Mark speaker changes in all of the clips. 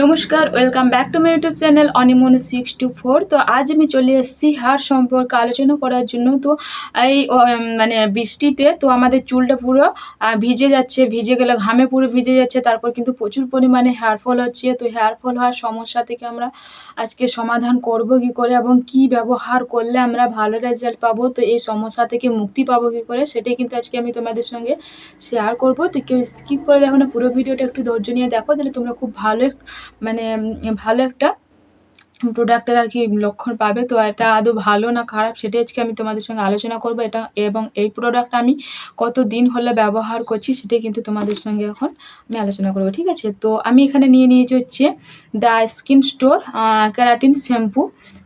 Speaker 1: নমস্কার welcome back to my YouTube channel অনিমন six two four তো আজ আমি চলে এসেছি হার সম্পর্কে আলোচনা করার জন্য। তো এই মানে বৃষ্টিতে, তো আমাদের চুলটা পুরো ভিজে যাচ্ছে, ভিজে গেলে ঘামে পুরো ভিজে যাচ্ছে, তারপর কিন্তু প্রচুর পরিমাণে হেয়ার ফল হচ্ছে। তো হেয়ার ফল হওয়ার সমস্যা থেকে আমরা আজকে সমাধান করব কি করে এবং কি ব্যবহার করলে আমরা ভালো রেজাল্ট পাবো। তো এই সমস্যা থেকে মুক্তি পাবো কি করে, সেটাই কিন্তু আজকে আমি তোমাদের সঙ্গে শেয়ার করব। তো কেউ স্কিপ করে দেখো না, পুরো ভিডিওটা একটু ধৈর্য নিয়ে দেখো, তাহলে তোমরা খুব ভালো মানে ভালো একটা প্রোডাক্টের আর কি লক্ষণ পাবে। তো এটা আদৌ ভালো না খারাপ সেটাই আজকে আমি তোমাদের সঙ্গে আলোচনা করব। এটা এবং এই প্রোডাক্ট আমি কত দিন হলে ব্যবহার করছি সেটাই কিন্তু তোমাদের সঙ্গে এখন আমি আলোচনা করব, ঠিক আছে? তো আমি এখানে নিয়ে নিয়েছি হচ্ছে the Skin Store keratin shampoo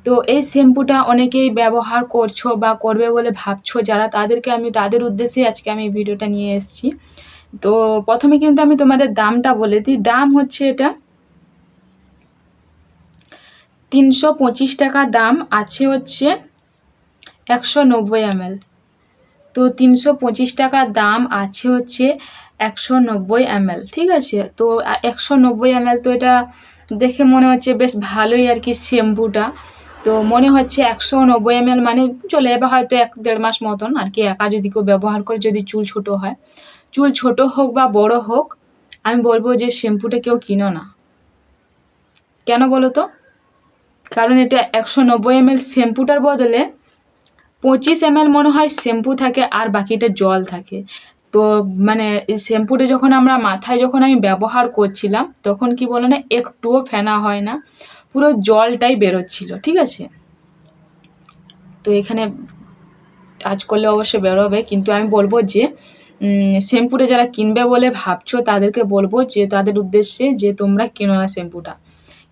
Speaker 1: তো এই শ্যাম্পুটা অনেকেই ব্যবহার করছ বা করবে বলে ভাবছ, যারা তাদেরকে আমি, তাদের উদ্দেশ্যে আজকে আমি ভিডিওটা নিয়ে এসেছি। তো প্রথমে কিন্তু আমি তোমাদের দামটা বলে দিই। দাম হচ্ছে এটা তিনশো পঁচিশ টাকা দাম আছে হচ্ছে একশো নব্বই এমএল। তো তিনশো পঁচিশ টাকা দাম আছে হচ্ছে একশো নব্বই এমএল, ঠিক আছে? তো একশো নব্বই এমএল তো এটা দেখে মনে হচ্ছে বেশ ভালোই আর কি শ্যাম্পুটা। তো মনে হচ্ছে একশো নব্বই এমএল মানে চলে যাবে হয়তো এক দেড় মাস মতন আর কি একা যদি কেউ ব্যবহার করে যদি চুল ছোটো হয়। চুল ছোট হোক বা বড় হোক, আমি বলব যে শ্যাম্পুটা কেউ কিনো না। কেন বলো তো? কারণ এটা একশো নব্বই এমএল শ্যাম্পুটার বদলে পঁচিশ এমএল মনে হয় শ্যাম্পু থাকে আর বাকিটা জল থাকে। তো মানে এই শ্যাম্পুটা যখন আমরা মাথায় যখন আমি ব্যবহার করছিলাম, তখন কি বলো না, একটুও ফেনা হয় না, পুরো জলটাই বেরোচ্ছিল, ঠিক আছে? তো এখানে টাচ করলে অবশ্যই বেরোবে, কিন্তু আমি বলব যে শ্যাম্পুটা যারা কিনবে বলে ভাবছ, তাদেরকে বলব যে, তাদের উদ্দেশ্যে যে তোমরা কিনো না শ্যাম্পুটা।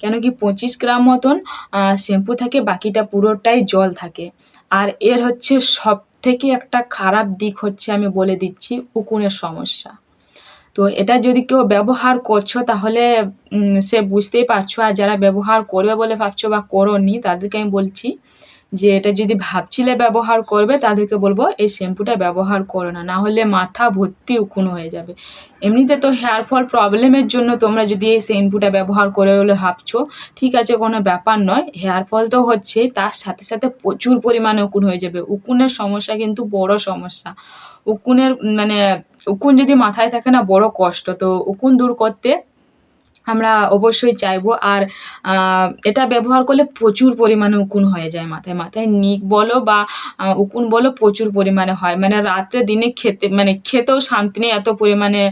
Speaker 1: কেন কি পঁচিশ গ্রাম মতন শ্যাম্পু থাকে, বাকিটা পুরোটাই জল থাকে। আর এর হচ্ছে সব থেকে একটা খারাপ দিক হচ্ছে আমি বলে দিচ্ছি, উকুনের সমস্যা। তো এটা যদি কেউ ব্যবহার করছ তাহলে সে বুঝতেই পারছ, আর যারা ব্যবহার করবে বলে ভাবছ বা করো নি তাদেরকে আমি বলছি যে এটা যদি ভাবছিলে ব্যবহার করবে, তাদেরকে বলব, এই শ্যাম্পুটা ব্যবহার করো না না হলে মাথা ভর্তি উকুন হয়ে যাবে। এমনিতে তো হেয়ার ফল প্রবলেমের জন্য তোমরা যদি এই শ্যাম্পুটা ব্যবহার করে বলে ভাবছ, ঠিক আছে, কোনো ব্যাপার নয়। হেয়ার ফল তো হচ্ছেই, তার সাথে সাথে প্রচুর পরিমাণে উকুন হয়ে যাবে। উকুনের সমস্যা কিন্তু বড় সমস্যা। উকুনের মানে উকুন যদি মাথায় থাকে না, বড় কষ্ট। তো উকুন দূর করতে আমরা অবশ্যই চাইব। আর এটা ব্যবহার করলে প্রচুর পরিমাণে উকুন হয়ে যায় মাথায়। মাথায় নিক বলো বা উকুন বলো প্রচুর পরিমাণে হয়। মানে রাত্রে দিনে খেতে মানে খেতেও শান্তি নেই এত পরিমাণে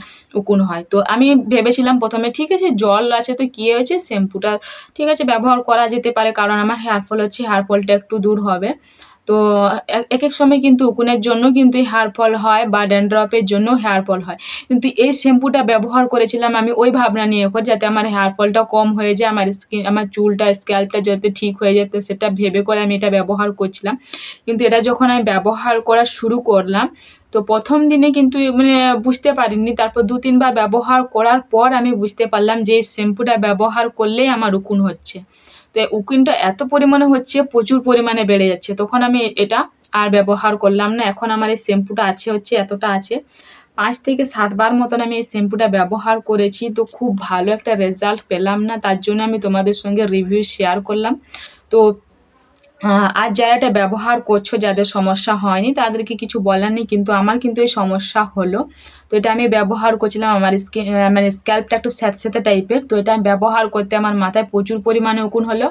Speaker 1: উকুন হয়। তো আমি ভেবেছিলাম প্রথমে, ঠিক আছে, জল আছে তো কী হয়েছে? শ্যাম্পুটা ঠিক আছে, ব্যবহার করা যেতে পারে কারণ আমার হেয়ার ফল হচ্ছে, হেয়ার ফলটা একটু দূর হবে। তো এক এক সময় কিন্তু উকুনের জন্য কিন্তু হেয়ার ফল হয় বা ড্যান্ড্রপের জন্য হেয়ার ফল হয়। কিন্তু এই শ্যাম্পুটা ব্যবহার করেছিলাম আমি ওই ভাবনা নিয়ে করে যাতে আমার হেয়ার ফলটা কম হয়ে যায়, আমার স্কিন, আমার চুলটা, স্ক্যাল্পটা যাতে ঠিক হয়ে যেতে সেটা ভেবে করে আমি এটা ব্যবহার করছিলাম। কিন্তু এটা যখন আমি ব্যবহার করা শুরু করলাম তো প্রথম দিনে কিন্তু মানে বুঝতে পারিনি। তারপর দু তিনবার ব্যবহার করার পর আমি বুঝতে পারলাম যে এই শ্যাম্পুটা ব্যবহার করলেই আমার উকুন হচ্ছে। তো উকুনটা এত পরিমাণে হচ্ছে, প্রচুর পরিমাণে বেড়ে যাচ্ছে। তখন আমি এটা আর ব্যবহার করলাম না। এখন আমার এই শ্যাম্পুটা আছে, হচ্ছে এতটা আছে। পাঁচ থেকে সাতবার মতন আমি এই শ্যাম্পুটা ব্যবহার করেছি। তো খুব ভালো একটা রেজাল্ট পেলাম না। তার জন্য আমি তোমাদের সঙ্গে রিভিউ শেয়ার করলাম। তো আর যারা এটা ব্যবহার করছ, যাদের সমস্যা হয়নি, তাদেরকে কিছু বলার নেই, কিন্তু আমার কিন্তু এই সমস্যা হলো। তো এটা আমি ব্যবহার করছিলাম আমার স্কিন মানে স্ক্যাল্পটা একটু স্যাঁতস্যাঁতে টাইপের তো এটা আমি ব্যবহার করতে আমার মাথায় প্রচুর পরিমাণে উকুন হলো।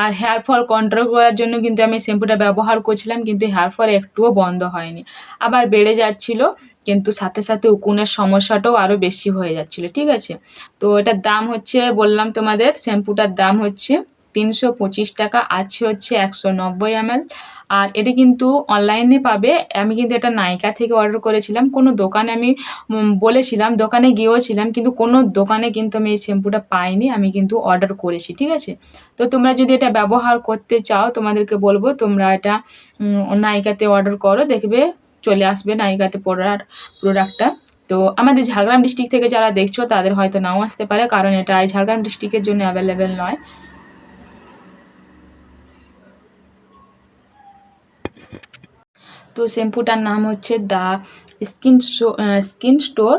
Speaker 1: আর হেয়ার ফল কন্ট্রোল করার জন্য কিন্তু আমি শ্যাম্পুটা ব্যবহার করছিলাম, কিন্তু হেয়ার ফল একটুও বন্ধ হয়নি। আবার বেড়ে যাচ্ছিল, কিন্তু সাথে সাথে উকুনের সমস্যাটাও আরও বেশি হয়ে যাচ্ছিল, ঠিক আছে? তো এটার দাম হচ্ছে, বললাম তোমাদের শ্যাম্পুটার দাম হচ্ছে তিনশো পঁচিশ টাকা, আছে হচ্ছে একশো নব্বই এমএল। আর এটা কিন্তু অনলাইনে পাবে। আমি কিন্তু এটা নাইকা থেকে অর্ডার করেছিলাম। কোনো দোকানে আমি বলেছিলাম, দোকানে গিয়েও ছিলাম, কিন্তু কোনো দোকানে কিন্তু আমি এই শ্যাম্পুটা পাইনি। আমি কিন্তু অর্ডার করেছি, ঠিক আছে? তো তোমরা যদি এটা ব্যবহার করতে চাও, তোমাদেরকে বলব, তোমরা এটা নাইকাতে অর্ডার করো, দেখবে চলে আসবে নাইকাতে প্রোডাক্ট প্রোডাক্টটা তো আমাদের ঝাড়গ্রাম ডিস্ট্রিক্ট থেকে যারা দেখছ, তাদের হয়তো নাও আসতে পারে, কারণ এটা ঝাড়গ্রাম ডিস্ট্রিক্টের জন্য অ্যাভেলেবেল নয়। তো শ্যাম্পুটার নাম হচ্ছে the Skin Skin Store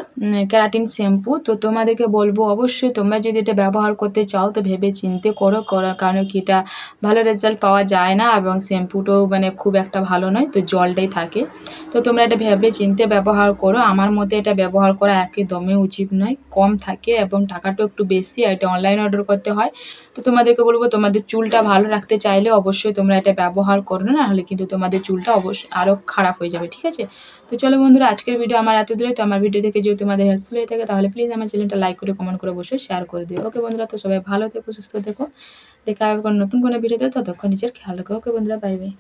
Speaker 1: keratin shampoo. তো তোমাদেরকে বলব, অবশ্যই তোমরা যদি এটা ব্যবহার করতে চাও, তো ভেবে চিনতে করো, করা, কারণ কি এটা ভালো রেজাল্ট পাওয়া যায় না এবং শ্যাম্পুটাও মানে খুব একটা ভালো নয়, তো জলটাই থাকে। তো তোমরা এটা ভেবে চিনতে ব্যবহার করো। আমার মতে এটা ব্যবহার করা একদমই উচিত নয়, কম থাকে এবং টাকাটাও একটু বেশি আর এটা অনলাইন অর্ডার করতে হয়। তো তোমাদেরকে বলব, তোমাদের চুলটা ভালো রাখতে চাইলে অবশ্যই তোমরা এটা ব্যবহার করো, না হলে কিন্তু তোমাদের চুলটা অবশ্যই আরও খারাপ হয়ে যাবে, ঠিক আছে? তো চলো বন্ধুরা, আজকের ভিডিও আমার এত দূরে, তো আমার ভিডিও দেখে যদি তোমাদের হেল্পফুল হয়ে থাকে, তাহলে প্লিজ আমার চ্যানেলটা লাইক করে কমেন্ট করে বসে শেয়ার করে দিও। ওকে বন্ধুরা, তো সবাই ভালো থেকো, সুস্থ থেকো। দেখা হবে নতুন কোনো ভিডিওতে ততক্ষণ নিজের খেয়াল রাখো। ওকে বন্ধুরা বাই বাই